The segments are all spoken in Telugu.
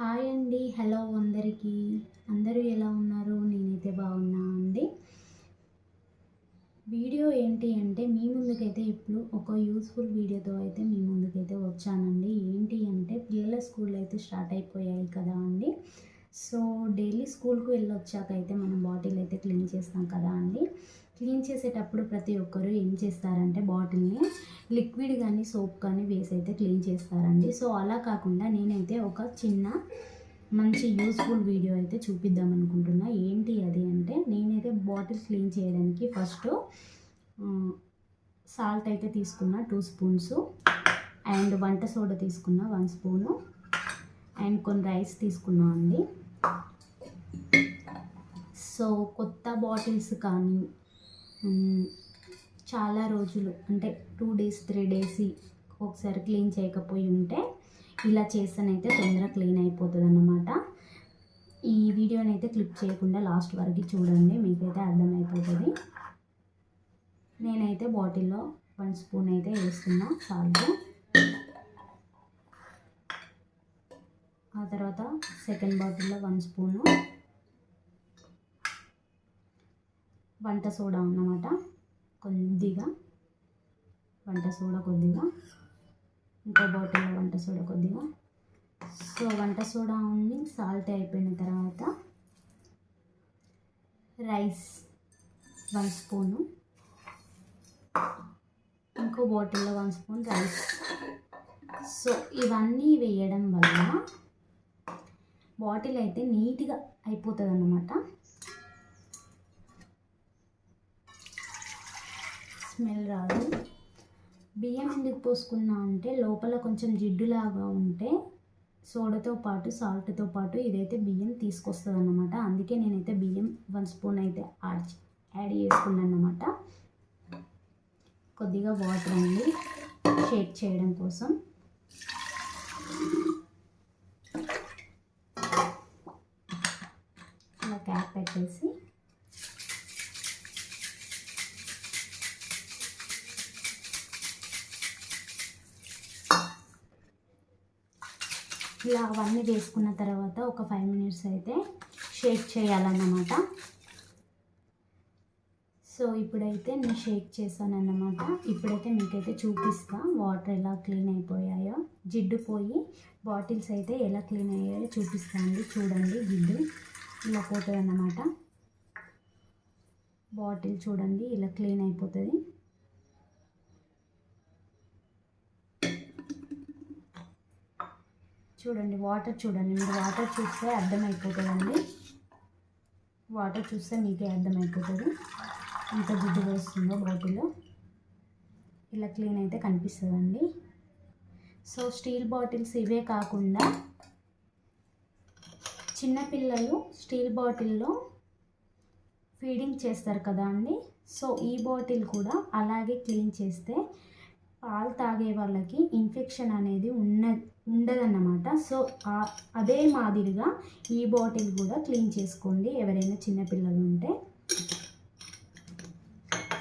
హాయ్ అండి. హలో అందరికీ. అందరూ ఎలా ఉన్నారు? నేనైతే బాగున్నా అండి. వీడియో ఏంటి అంటే మీ ముందుకైతే ఇప్పుడు ఒక యూస్ఫుల్ వీడియోతో అయితే మీ ముందుకైతే వచ్చానండి. ఏంటి అంటే పిల్లల స్కూల్ అయితే స్టార్ట్ అయిపోయాయి కదా అండి. సో డైలీ స్కూల్కు వెళ్ళొచ్చాక అయితే మనం బాటిల్ అయితే క్లీన్ చేస్తాం కదా అండి. క్లీన్ చేసేటప్పుడు ప్రతి ఒక్కరు ఏం చేస్తారంటే బాటిల్ని లిక్విడ్ కానీ సోప్ కానీ వేసి అయితే క్లీన్ చేస్తారండి. సో అలా కాకుండా నేనైతే ఒక చిన్న మంచి యూస్ఫుల్ వీడియో అయితే చూపిద్దాం అనుకుంటున్నా. ఏంటి అది అంటే నేనైతే బాటిల్ క్లీన్ చేయడానికి ఫస్ట్ సాల్ట్ అయితే తీసుకున్న టూ స్పూన్స్ అండ్ వంట సోడా తీసుకున్న వన్ స్పూను అండ్ కొన్ని రైస్ తీసుకున్నా అండి. సో కొత్త బాటిల్స్ కానీ చాలా రోజులు అంటే టూ డేస్ త్రీ డేస్ ఒకసారి క్లీన్ చేయకపోయి ఉంటే ఇలా చేస్తేనైతే తొందరగా క్లీన్ అయిపోతుంది అన్నమాట ఈ వీడియోని అయితే క్లిప్ చేయకుండా లాస్ట్ వరకు చూడండి మీకైతే అర్థమైపోతుంది. నేనైతే బాటిల్లో వన్ స్పూన్ అయితే వేస్తున్నా సాల్ట్ ఆ తర్వాత సెకండ్ బాటిల్లో వన్ స్పూను వంట సోడా అన్నమాట. కొద్దిగా. వంట సోడా కొద్దిగా. ఇంకో బాటిల్లో వంట సోడా కొద్దిగా. సో వంట సోడా ఉంది సాల్ట్ అయిపోయిన తర్వాత రైస్ వన్ స్పూను. ఇంకో బాటిల్లో వన్ స్పూన్ రైస్. సో ఇవన్నీ వేయడం వల్ల బాటిల్ అయితే నీట్గా అయిపోతుంది అన్నమాట స్మెల్ రాదు. బియ్యం ఎందుకు పోసుకున్నా అంటే లోపల కొంచెం జిడ్డులాగా ఉంటే సోడాతో పాటు సాల్ట్తో పాటు ఇదైతే బియ్యం తీసుకొస్తుంది అన్నమాట అందుకే నేనైతే బియ్యం వన్ స్పూన్ అయితే యాడ్ యాడ్ చేసుకున్నాను అన్నమాట కొద్దిగా వాటర్ అండి షేక్ చేయడం కోసం. ఇలా అవన్నీ వేసుకున్న తర్వాత ఒక ఫైవ్ మినిట్స్ అయితే షేక్ చేయాలన్నమాట. సో ఇప్పుడైతే నేను షేక్ చేశాను అన్నమాట ఇప్పుడైతే మీకైతే చూపిస్తా వాటర్ ఎలా క్లీన్ అయిపోయాయో. జిడ్డు పోయి బాటిల్స్ అయితే ఎలా క్లీన్ అయ్యాయో చూపిస్తాను చూడండి జిడ్డు ఇలా పోతుంది అన్నమాట బాటిల్ చూడండి ఇలా క్లీన్ అయిపోతుంది. చూడండి వాటర్ చూడండి. మీరు వాటర్ చూస్తే అర్థమైపోతుందండి. వాటర్ చూస్తే మీకే అర్థమైపోతుంది. ఎంత జిడ్డు వేస్తుందో బాటిల్లో ఇలా క్లీన్ అయితే కనిపిస్తుందండి. సో స్టీల్ బాటిల్స్ ఇవే కాకుండా చిన్నపిల్లలు స్టీల్ బాటిల్లో ఫీడింగ్ చేస్తారు కదా అండి. సో ఈ బాటిల్ కూడా అలాగే క్లీన్ చేస్తే పాలు తాగే వాళ్ళకి ఇన్ఫెక్షన్ అనేది ఉన్న ఉండదన్నమాట. సో అదే మాదిరిగా ఈ బాటిల్ కూడా క్లీన్ చేసుకోండి ఎవరైనా చిన్నపిల్లలు ఉంటే.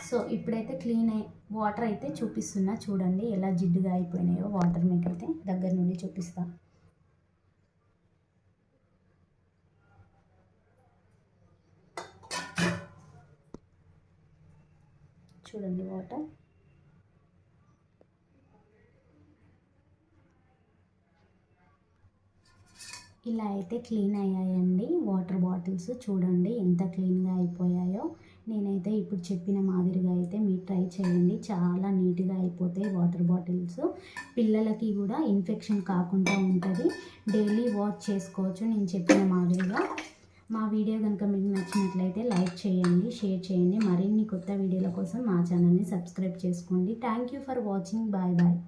సో ఇప్పుడైతే క్లీన్ అయి వాటర్ అయితే చూపిస్తున్నా. చూడండి ఎలా జిడ్డుగా అయిపోయినాయో వాటర్ మీకైతే దగ్గర నుండి చూపిస్తా. చూడండి వాటర్ ఇలా అయితే క్లీన్ అయ్యాయండి. వాటర్ బాటిల్స్ చూడండి ఎంత క్లీన్గా అయిపోయాయో. నేనైతే ఇప్పుడు చెప్పిన మాదిరిగా అయితే మీరు ట్రై చేయండి. చాలా నీట్గా అయిపోతాయి వాటర్ బాటిల్స్. పిల్లలకి కూడా ఇన్ఫెక్షన్ కాకుండా ఉంటుంది. డైలీ వాష్ చేసుకోవచ్చు నేను చెప్పిన మాదిరిగా. మా వీడియో కనుక మీకు నచ్చినట్లయితే లైక్ చేయండి షేర్ చేయండి. మరిన్ని కొత్త వీడియోల కోసం మా ఛానల్ని సబ్స్క్రైబ్ చేసుకోండి. Thank you for watching. Bye bye.